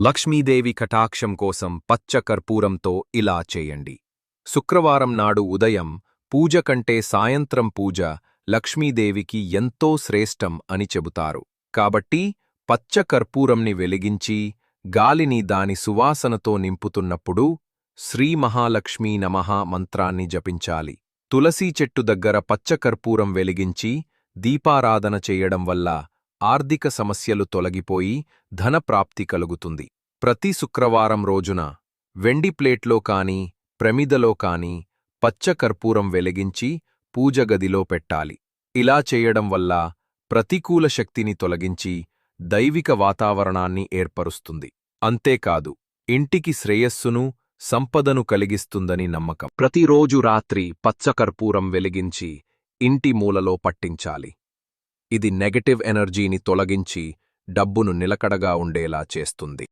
లక్ష్మీదేవి కటాక్షం కోసం పచ్చ కర్పూరంతో ఇలా చేయండి. శుక్రవారం నాడు ఉదయం పూజ కంటే సాయంత్రం పూజ లక్ష్మీదేవికి ఎంతో శ్రేష్టం అని చెబుతారు. కాబట్టి పచ్చ కర్పూరంని వెలిగించి గాలిని దాని సువాసనతో నింపుతున్నప్పుడు శ్రీ మహాలక్ష్మీ నమః మంత్రాన్ని జపించాలి. తులసీ చెట్టు దగ్గర పచ్చ కర్పూరం వెలిగించి దీపారాధన చేయడం వల్ల ఆర్థిక సమస్యలు తొలగిపోయి ధనప్రాప్తి కలుగుతుంది. ప్రతి శుక్రవారం రోజున వెండి ప్లేట్లో కాని ప్రమిదలో కాని పచ్చకర్పూరం వెలిగించి పూజగదిలో పెట్టాలి. ఇలా చేయడం వల్ల ప్రతికూల శక్తిని తొలగించి దైవిక వాతావరణాన్ని ఏర్పరుస్తుంది. అంతేకాదు ఇంటికి శ్రేయస్సును సంపదను కలిగిస్తుందని నమ్మకం. ప్రతిరోజు రాత్రి పచ్చకర్పూరం వెలిగించి ఇంటి మూలలో పట్టించాలి. ఇది నెగటివ్ ఎనర్జీని తొలగించి డబ్బును నిలకడగా ఉండేలా చేస్తుంది.